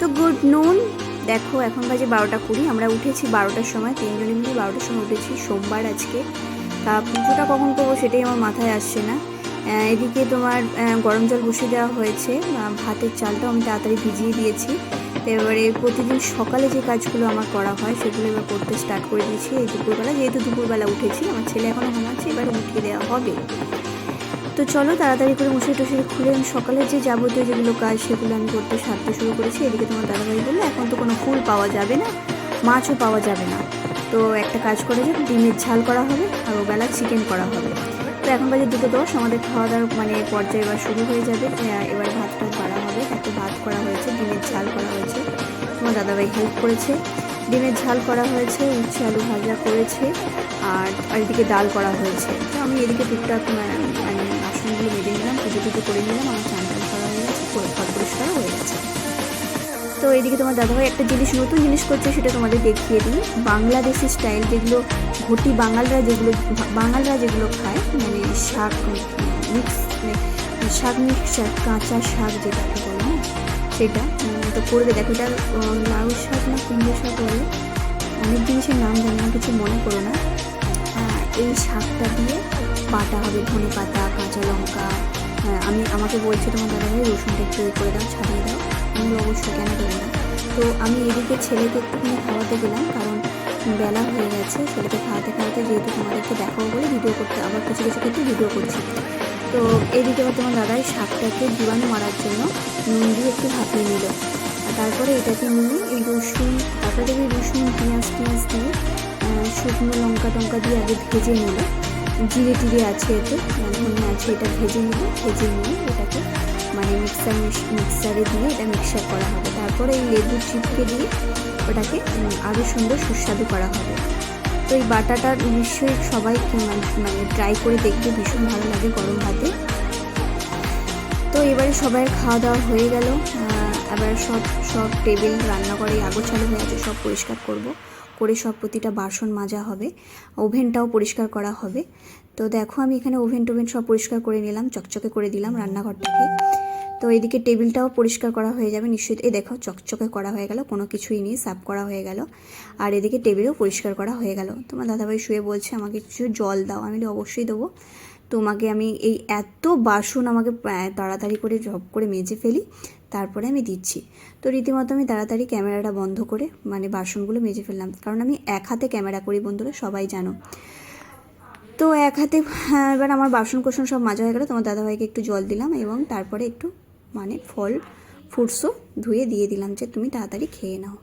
তো গুড নুন। দেখো, এখন বাজে বারোটা কুড়ি, আমরা উঠেছি বারোটার সময়, তিনজনে মিলে বারোটার সময় উঠেছি, সোমবার আজকে। তা পুজোটা কখন করব সেটাই আমার মাথায় আসছে না। এদিকে তোমার গরম জল বসিয়ে দেওয়া হয়েছে ভাতের চালটাও আমি তাড়াতাড়ি ভিজিয়ে দিয়েছি। এবারে প্রতিদিন সকালে যে কাজগুলো আমার করা হয়, সেগুলো এবার করতে স্টার্ট করে দিয়েছি। এই দুপুরবেলা, যেহেতু দুপুরবেলা উঠেছি, আমার ছেলে এখনও ঘুমাচ্ছে, এবার উঠিয়ে দেওয়া হবে। তো চলো তাড়াতাড়ি করে মশারি টশারি খুলে আমি সকালে যে যাবতীয় যেগুলো কাজ সেগুলো আমি করতে সারতে শুরু করেছি। এদিকে তোমার দাদাভাই বলল, এখন তো কোনো ফুল পাওয়া যাবে না, মাছও পাওয়া যাবে না। তো একটা কাজ করে যে ডিমের ঝাল করা হবে আর ওবেলা চিকেন করা হবে। তো এখন বাজে দুটো দশ, আমাদের খাওয়া দাওয়ার মানে পর্যায়ে এবার শুরু হয়ে যাবে। এবার ভাত টাত বাড়া হবে একটা ভাত করা হয়েছে, ডিমের ঝাল করা হয়েছে। তোমার দাদাভাই হেল্প করেছে। ডিমের ঝাল করা হয়েছে, উচ্ছে আলু ভাজা করেছে, আর এদিকে ডাল করা হয়েছে। তো আমি এদিকে টুকটাক মানে বাসনগুলো বেঁধে নিলাম, পুজো টুজো করে নিলাম, আমার চান টান করা হয়ে গেছে ঘর পরিষ্কারও হয়ে গেছে। তো এদিকে তোমার দাদাভাই একটা জিনিস, নতুন জিনিস করছে, সেটা তোমাদের দেখিয়ে দিই। বাংলাদেশি স্টাইল যেগুলো, ঘটি বাঙালরা যেগুলো বাঙালরা যেগুলো খায় মানে শাক মিক্স মানে শাক মিক্স, শাক, কাঁচা শাক যেটাকে বলে না সেটা তো করবে। দেখো এটা লাউ শাক না কুমড়ো শাক বলে, অনেক জিনিসের নাম জানি না, কিছু মনে করো না। এই শাকটা দিয়ে বাটা হবে ধনে পাতা কাঁচা লঙ্কা। হ্যাঁ, আমি আমাকে বলছে তোমার দাদাভাই রসুনটা একটু করে দাও ছাড়িয়ে দাও। আমি অবশ্যই কেন দেবো না। তো আমি এদিকে ছেলেকে একটুখানি খাওয়াতে গেলাম কারণ বেলা হয়ে গেছে। ছেলেকে খাওয়াতে খাওয়াতে যেহেতু তোমাদেরকে দেখাবো বলে ভিডিও করতে আবার কিছু কিছু ক্ষেত্রে ভিডিও করছি। তো এদিকে আবার তোমার দাদাই শাকটাকে জীবাণু মারার জন্য নুন দিয়ে একটু ভাপিয়ে নিল। তারপরে এটাকে নিয়ে এই রসুন তারপরে দেখবি রসুন পেঁয়াজ টিয়াজ দিয়ে শুকনো লঙ্কা টঙ্কা দিয়ে আগে ভেজে নিল। জিরে টিরে আছে এতে ধনে আছে এটা ভেজে নিল ভেজে নিয়ে এটাকে মানে মিক্সার মিক্সারে দিয়ে এটা মিক্সার করা হবে। তারপরে এই লেবু চিপকে দিয়ে ওটাকে আরও সুন্দর সুস্বাদু করা হবে। তো এই বাটাটা নিশ্চয়ই সবাই মানে ট্রাই করে দেখবে ভীষণ ভালো লাগে গরম ভাতে। তো এবারে সবাই খাওয়া দাওয়া হয়ে গেল। আহ, এবার সব সব টেবিল রান্নাঘরে আগোছালো হয়ে আছে সব পরিষ্কার করব। করে সব প্রতিটা বাসন মাজা হবে, ওভেনটাও পরিষ্কার করা হবে। তো দেখো, আমি এখানে ওভেন টোভেন সব পরিষ্কার করে নিলাম, চকচকে করে দিলাম রান্নাঘরটাকে। তো এদিকে টেবিলটাও পরিষ্কার করা হয়ে যাবে, নিশ্চয়ই এই দেখো, চকচকে করা হয়ে গেল, কোনো কিছুই নেই, সাফ করা হয়ে গেল। আর এদিকে টেবিলও পরিষ্কার করা হয়ে গেল। তোমার দাদাভাই শুয়ে বলছে, আমাকে কিছু জল দাও, আমি অবশ্যই দেবো। তোমাকে আমি এই এত বাসন আমাকে তাড়াতাড়ি করে জব করে মেজে ফেলি তারপরে আমি দিচ্ছি। তো রীতিমতো আমি তাড়াতাড়ি ক্যামেরাটা বন্ধ করে মানে বাসনগুলো মেজে ফেললাম। কারণ আমি এক হাতে ক্যামেরা করি বন্ধুরা সবাই জানো। তো এক হাতে হ্যাঁ, এবার আমার বাসন কোসন সব মাজা হয়ে গেলো। তোমার দাদাভাইকে একটু জল দিলাম এবং তারপরে একটু মানে ফল ফ্রুটসও ধুয়ে দিয়ে দিলাম যে তুমি তাড়াতাড়ি খেয়ে নাও।